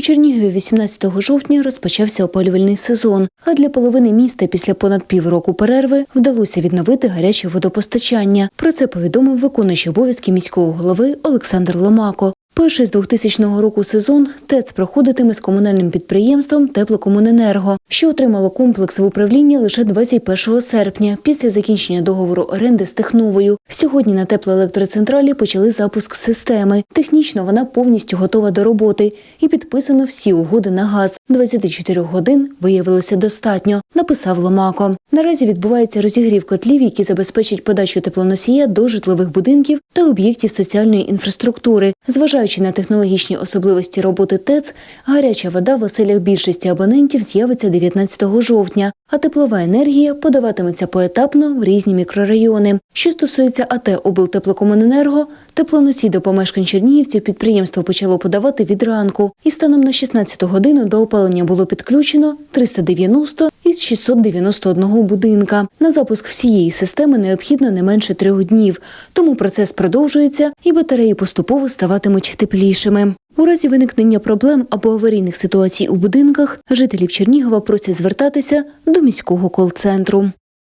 У Чернігові 18 жовтня розпочався опалювальний сезон, а для половини міста після понад півроку перерви вдалося відновити гаряче водопостачання. Про це повідомив виконуючий обов'язки міського голови Олександр Ломако. Перший з 2000 року сезон ТЕЦ проходитиме з комунальним підприємством Теплокомуненерго, що отримало комплекс в управлінні лише 21 серпня після закінчення договору оренди з Техновою. Сьогодні на теплоелектроцентралі почали запуск системи. Технічно вона повністю готова до роботи і підписано всі угоди на газ. 24 годин виявилося достатньо, написав Ломако. Наразі відбувається розігрів котлів, які забезпечать подачу теплоносія до житлових будинків та об'єктів соціальної інфраструктури. Зважаючи на технологічні особливості роботи ТЕЦ, гаряча вода в оселях більшості абонентів з'явиться 19 жовтня, а теплова енергія подаватиметься поетапно в різні мікрорайони. Що стосується АТ облтеплокомуненерго, теплоносій до помешкань чернігівців підприємство почало подавати від ранку, і станом на 16 годину до опалення було підключено 390 із 691 будинка. На запуск всієї системи необхідно не менше трьох днів, тому процес продовжується і батареї поступово ставатимуть теплішими. У разі виникнення проблем або аварійних ситуацій у будинках жителів Чернігова просять звертатися до міського кол-центру.